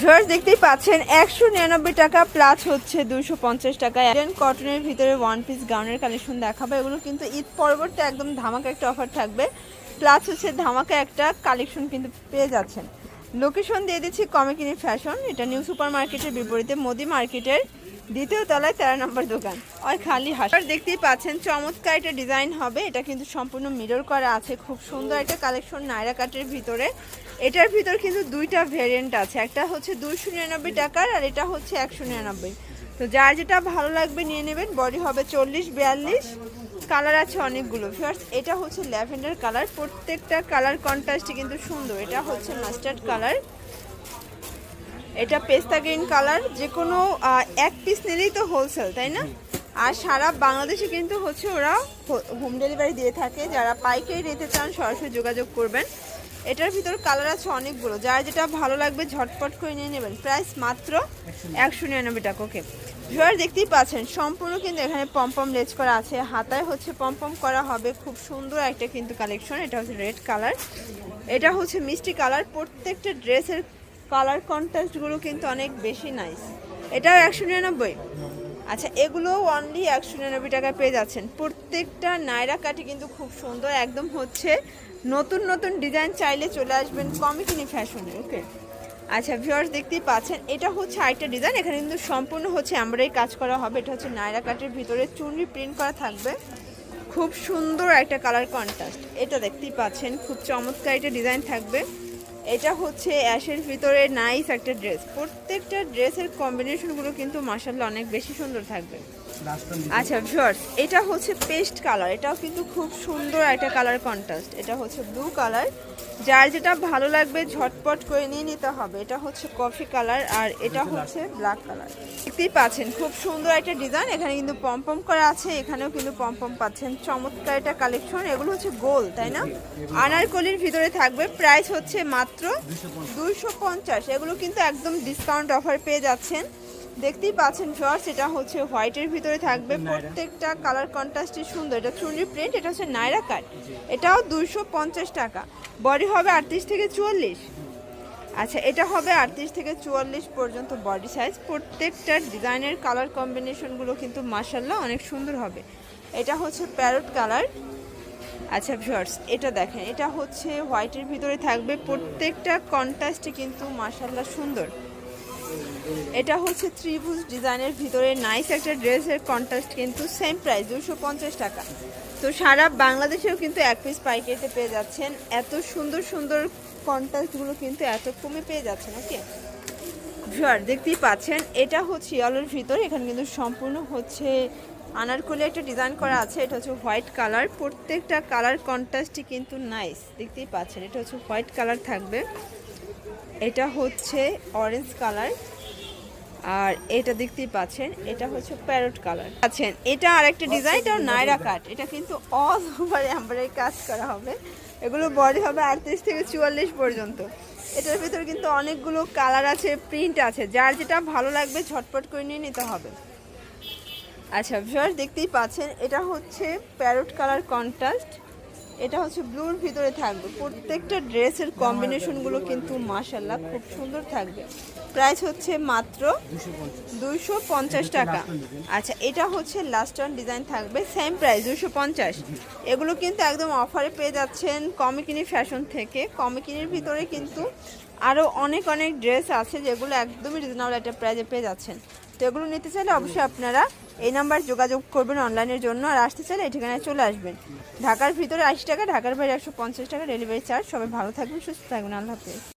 Viewers, দেখতেই পাচ্ছেন, একশো নিরানব্বই টাকা প্লাস হচ্ছে দুশো পঞ্চাশ টাকা এডেন কটনের ভিতরে ওয়ান পিস গাউনের কালেকশন দেখাবো। এগুলো কিন্তু ঈদ পরবর্তী একদম ধামাকা একটা অফার থাকবে। প্লাস হচ্ছে ধামাকা একটা কালেকশন কিন্তু পেয়ে যাচ্ছেন। লোকেশন দিয়ে দিচ্ছি কমিকিনি ফ্যাশন এটা নিউ সুপার মার্কেটের বিপরীতে মোদি মার্কেটের দ্বিতীয় তলায় তেরো নম্বর দোকান। ওই খালি হাস। দেখতেই পাচ্ছেন, চমৎকার একটা ডিজাইন হবে। এটা কিন্তু সম্পূর্ণ মিরর করা আছে। খুব সুন্দর একটা কালেকশন নাইরা কাটের ভিতরে। এটার ভিতর কিন্তু দুইটা ভেরিয়েন্ট আছে। একটা হচ্ছে দুইশো নিরানব্বই টাকার আর এটা হচ্ছে একশো নিরানব্বই। তো যার যেটা ভালো লাগবে নিয়ে নেবেন। বডি হবে চল্লিশ, বিয়াল্লিশ। কালার আছে অনেকগুলো। ফার্স্ট এটা হচ্ছে ল্যাভেন্ডার কালার। প্রত্যেকটা কালার কন্ট্রাস্টই কিন্তু সুন্দর। এটা হচ্ছে মাস্টার্ড কালার এটা পেস্তা গ্রিন কালার, যে কোনো এক পিস নিলেই তো হোলসেল তাই না? আর সারা বাংলাদেশে কিন্তু হচ্ছে ওরা হোম ডেলিভারি দিয়ে থাকে। যারা পাইকারি নিতে চান, সরাসরি যোগাযোগ করবেন। এটার ভিতর কালার আছে অনেকগুলো। যার যেটা ভালো লাগবে, ঝটপট করে নিয়ে নেবেন। প্রাইস মাত্র একশো নিরানব্বই টাকা ওকে ভিউয়ার দেখতেই পাচ্ছেন, সম্পূর্ণ কিন্তু এখানে পম্পম লেজ করা আছে। হাতায় হচ্ছে পম্পম করা হবে। খুব সুন্দর একটা কিন্তু কালেকশন এটা হচ্ছে রেড কালার এটা হচ্ছে মিষ্টি কালার প্রত্যেকটা ড্রেসের কালার কন্ট্রাস্টগুলো কিন্তু অনেক বেশি নাইস এটাও একশো নিরানব্বই? আচ্ছা এগুলো অনলি একশো নিরানব্বই টাকায় পেয়ে যাচ্ছেন। প্রত্যেকটা নায়রা কাটি কিন্তু খুব সুন্দর, একদম হচ্ছে নতুন নতুন ডিজাইন চাইলে চলে আসবেন কমিকিনি ফ্যাশনে ওকে আচ্ছা ভিউয়ার্স দেখতেই পাচ্ছেন, এটা হচ্ছে আরেকটা ডিজাইন এখানে কিন্তু সম্পূর্ণ হচ্ছে আমরাই কাজ করা হবে। এটা হচ্ছে নায়রা কাটের ভিতরে চুনরি প্রিন্ট করা থাকবে। খুব সুন্দর একটা কালার কন্ট্রাস্ট এটা দেখতেই পাচ্ছেন, খুব চমৎকার একটা ডিজাইন থাকবে। এটা হচ্ছে অ্যাশের ভিতরে নাইস একটা ড্রেস। প্রত্যেকটা ড্রেসের কম্বিনেশনগুলো কিন্তু মার্শাল্লাহ অনেক বেশি সুন্দর থাকবে। আচ্ছা ভিউয়ার্স এটা হচ্ছে পেস্ট কালার। এটাও কিন্তু খুব সুন্দর একটা কালার কন্ট্রাস্ট। এটা হচ্ছে ব্লু কালার। যার যেটা ভালো লাগবে ঝটপট করে নিয়ে নিতে হবে। এটা হচ্ছে কফি কালার আর এটা হচ্ছে ব্ল্যাক কালার। দেখতেই পাচ্ছেন খুব সুন্দর একটা ডিজাইন। এখানে কিন্তু পম্পম করা আছে এখানেও কিন্তু পম্পম পাচ্ছেন। চমৎকার একটা কালেকশন। এগুলো হচ্ছে গোল তাই না? আনারকলির ভিতরে থাকবে। প্রাইস হচ্ছে মাত্র দুইশো পঞ্চাশ। এগুলো কিন্তু একদম ডিসকাউন্ট অফার পেয়ে যাচ্ছেন। দেখতেই পাচ্ছেন ফার্স্ট এটা হচ্ছে হোয়াইটের ভিতরে থাকবে। প্রত্যেকটা কালার কন্ট্রাস্টই সুন্দর। এটা চুনরি প্রিন্ট এটা হচ্ছে নাইরা কাট এটাও দুইশো পঞ্চাশ টাকা। বডি হবে আটত্রিশ থেকে চুয়াল্লিশ। আচ্ছা এটা হবে আটত্রিশ থেকে চুয়াল্লিশ পর্যন্ত বডি সাইজ প্রত্যেকটা ডিজাইনের কালার কম্বিনেশনগুলো কিন্তু মাসাল্লাহ অনেক সুন্দর হবে। এটা হচ্ছে প্যারট কালার আচ্ছা ভিউয়ার্স এটা দেখেন, এটা হচ্ছে হোয়াইটের ভিতরে থাকবে। প্রত্যেকটা কন্ট্রাস্টে কিন্তু মাসাল্লাহ সুন্দর। এটা হচ্ছে ত্রিভুজ ডিজাইনের ভিতরে নাইস একটা ড্রেসের কন্ট্রাস্ট কিন্তু সেম প্রাইস দুশো টাকা। তো সারা বাংলাদেশেও কিন্তু এক পিস পাইকারিতে পেয়ে যাচ্ছেন। এত সুন্দর সুন্দর কন্ট্রাস্টগুলো কিন্তু এত কমে পেয়ে যাচ্ছেন ওকে ভিউয়ার দেখতেই পাচ্ছেন, এটা হচ্ছে ইয়েলোর ভিতর, এখানে কিন্তু সম্পূর্ণ হচ্ছে আনারকলি একটা ডিজাইন করা আছে, এটা হচ্ছে হোয়াইট কালার প্রত্যেকটা কালার কন্ট্রাস্টই কিন্তু নাইস দেখতেই পাচ্ছেন। এটা হচ্ছে হোয়াইট কালার থাকবে। এটা হচ্ছে অরেঞ্জ কালার আর এটা দেখতেই পাচ্ছেন, এটা হচ্ছে প্যারট কালার আছেন এটা আর একটা ডিজাইন এটাও নাইরা কাট এটা কিন্তু অল ওভার এমব্রয়ডারি কাজ করা হবে। এগুলো বডি হবে আটত্রিশ থেকে চুয়াল্লিশ পর্যন্ত। এটার ভিতরে কিন্তু অনেকগুলো কালার আছে প্রিন্ট আছে। যার যেটা ভালো লাগবে, ঝটপট করে নিয়ে নিতে হবে। আচ্ছা ভিউয়ার দেখতেই পাচ্ছেন, এটা হচ্ছে প্যারট কালার কন্ট্রাস্ট। এটা হচ্ছে ব্লুর ভিতরে থাকবে। প্রত্যেকটা ড্রেসের কম্বিনেশনগুলো কিন্তু মাশাল্লাহ খুব সুন্দর থাকবে। প্রাইস হচ্ছে মাত্র দুইশো পঞ্চাশ টাকা। আচ্ছা এটা হচ্ছে লাস্ট ডিজাইন থাকবে সেম প্রাইস দুশো পঞ্চাশ। এগুলো কিন্তু একদম অফারে পেয়ে যাচ্ছেন কমিকিনি ফ্যাশন থেকে। কমিকিনির ভিতরে কিন্তু আরও অনেক অনেক ড্রেস আছে যেগুলো একদমই রিজনেবল একটা প্রাইজে পেয়ে যাচ্ছেন। তো এগুলো নিতে চাইলে অবশ্যই আপনারা এই নাম্বার যোগাযোগ করবেন অনলাইনের জন্য আর আসতে চাইলে এই ঠিকানায় চলে আসবেন। ঢাকার ভিতরে আশি টাকা, ঢাকার বাইরে একশো পঞ্চাশ টাকা ডেলিভারি চার্জ সবাই ভালো থাকবেন, সুস্থ থাকবেন। আল্লাহ হাফেজ।